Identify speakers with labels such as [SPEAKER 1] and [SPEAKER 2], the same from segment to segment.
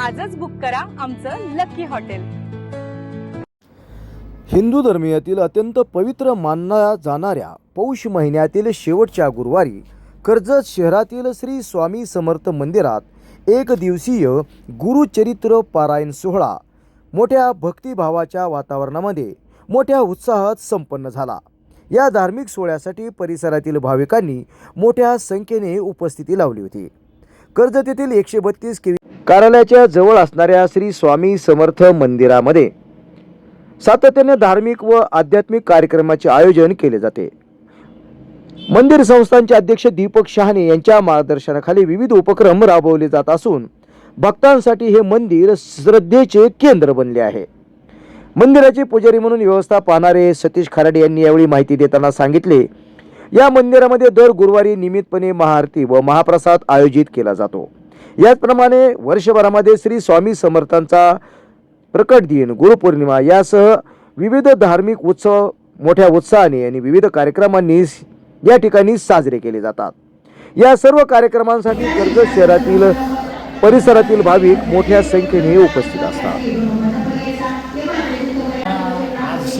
[SPEAKER 1] आजच बुक करा आमचं लकी हॉटेल.
[SPEAKER 2] हिंदू धर्मीयातील अत्यंत पवित्र मानल्या जाणाऱ्या पौष महिन्यातील शेवटच्या गुरुवारी कर्जत शहरातील श्री स्वामी समर्थ मंदिरात एक दिवसीय गुरुचरित्र पारायण सोहळा मोठ्या भक्तिभावाच्या वातावरणामध्ये मोठ्या उत्साहात संपन्न झाला. या धार्मिक सोहळ्यासाठी परिसरातील भाविकांनी मोठ्या संख्येने उपस्थिती लावली होती. कर्जत येथील एकशे बत्तीस केवी कार्यालयाच्या जवळ असणाऱ्या श्री स्वामी समर्थ मंदिरामध्ये सातत्याने धार्मिक व आध्यात्मिक कार्यक्रमाचे आयोजन केले जाते. मंदिर संस्थांचे अध्यक्ष दीपक शहाणे यांच्या मार्गदर्शनाखाली विविध उपक्रम राबवले जात असून भक्तांसाठी हे मंदिर श्रद्धेचे केंद्र बनले आहे. मंदिराचे पुजारी म्हणून व्यवस्था पाहणारे सतीश खराडे यांनी यावेळी माहिती देताना सांगितले या मंदिरामध्ये दर गुरुवारी नियमितपणे महाआरती व महाप्रसाद आयोजित केला जातो. याचप्रमाणे वर्षभरामध्ये श्री स्वामी समर्थांचा प्रकट दिन गुरुपौर्णिमा यासह विविध धार्मिक उत्सव मोठ्या उत्साहाने आणि विविध कार्यक्रमांनी या ठिकाणी साजरे केले जातात. या सर्व कार्यक्रमांसाठी कर्जत शहरातील परिसरातील भाविक मोठ्या संख्येने उपस्थित असतात.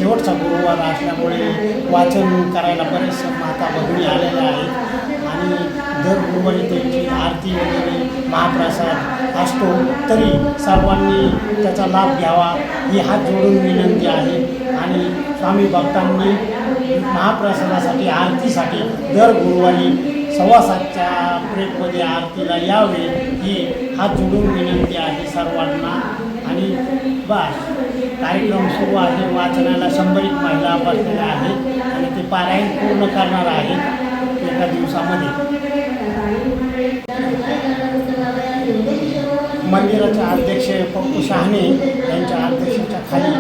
[SPEAKER 3] शेवटचा गुरुवार असल्यामुळे वाचन करायला बरेचसे माता भगिनी आलेल्या आहेत. आणि दर गुरुवारी त्यांची आरती वगैरे महाप्रसाद असतो. तरी सर्वांनी त्याचा लाभ घ्यावा ही हात जोडून विनंती आहे. आणि स्वामी भक्तांनी महाप्रसादासाठी आरतीसाठी दर गुरुवारी सव्वा सातच्या ब्रेकमध्ये आरतीला यावे ही हात जोडून विनंती आहे सर्वांना. आणि बस कार्यक्रम सुरू आहे वाचनाला संबंधित महिला बसलेल्या आहेत आणि ते पारायण पूर्ण करणार आहेत एका दिवसामध्ये. मंदिराचे अध्यक्ष पप्पू शहाणे यांच्या अध्यक्षाच्या खाली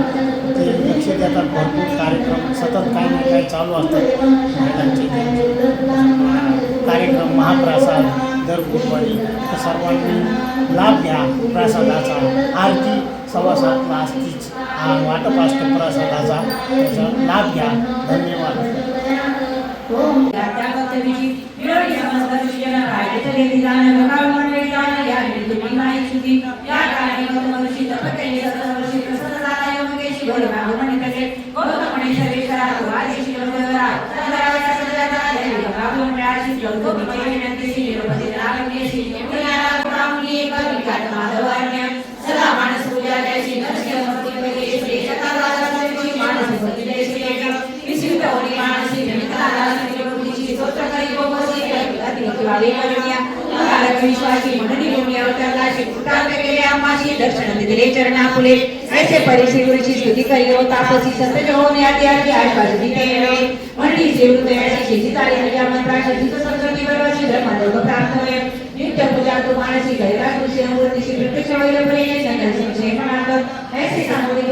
[SPEAKER 3] ते लक्ष देतात. भरपूर कार्यक्रम सतत काही ना काही चालू असतात. महिलांचे त्यांचे कार्यक्रम महाप्रसाद. गुरुवारी तर सर्वांनी लाभ घ्या प्रसादाचा. आरती सव्वा सातला असतीच. हा वाटप असतो प्रसादाचा. त्याचा लाभ घ्या. धन्यवाद.
[SPEAKER 4] दर्शन चरणा फुले. ऐसे परिसी गुरुची स्तुती करियो हो. तापसी संत जो होने आती आती आठ बाजू दिते येवे मंडी जेवू शेती तारी हरिया मंत्रा शेती संस्कृती बरोबरची धर्म प्राप्त होय नित्य पूजा तू मानसी गैरा तुझे अमृतीशी प्रत्यक्ष वैल बरे संत ऐसे सामोरी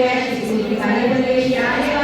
[SPEAKER 4] स्तुती कार्य बरे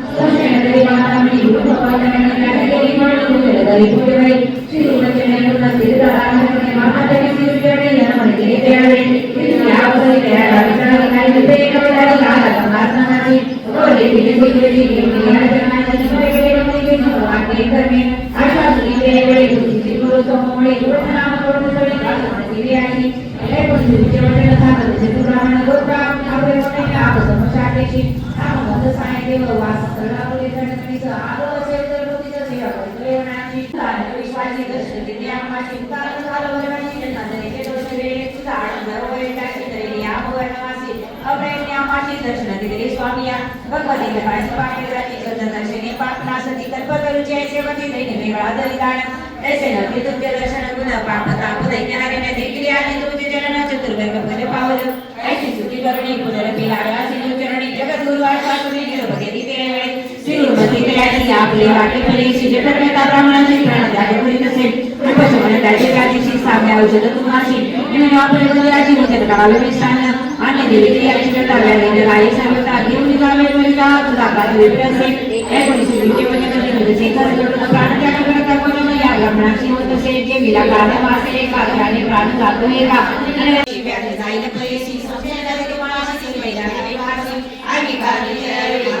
[SPEAKER 4] केली आहे. हे पण गुरुच्या वचन सांगते गुरुनाम गुरुप्राप्त आपले वचन आप समशाटेची आपण सांगितले वास करला बोले गणपतीचं आलो असेल तर लोकीचं सेवा करतो येवणाची विश्वासी दर्शन दिले आम्हाची उतार झालं वरवाची त्यांना तरीके दोष वेळे तुझा आनंद होय त्याची तरी या वरवासी अभयने आम्हाची दर्शन दिले स्वामी या भगवती पाय पाठेराची दर्शने पापना सती कल्प करूची ऐसे वती दैने. वेगळा दरी दान ऐसे नव्हते तुमचे दर्शन गुण आणि तुमचे चरण चतुर्वर्ग पावलं ऐशी सुटी करणी पुनरपी लागला सिंधू चरणी जगत गुरु आशा आपले वाटे ब्राह्मणाची करीत असेल साम्य औषध आणि देवी याची राही सर्वता घेऊन वरिता तुझा वेगळे असेल एकोणीसशे प्राण या होत असेल जे विला काढ वासे काढाने प्राण जातो एका आणि व्याधी जाईल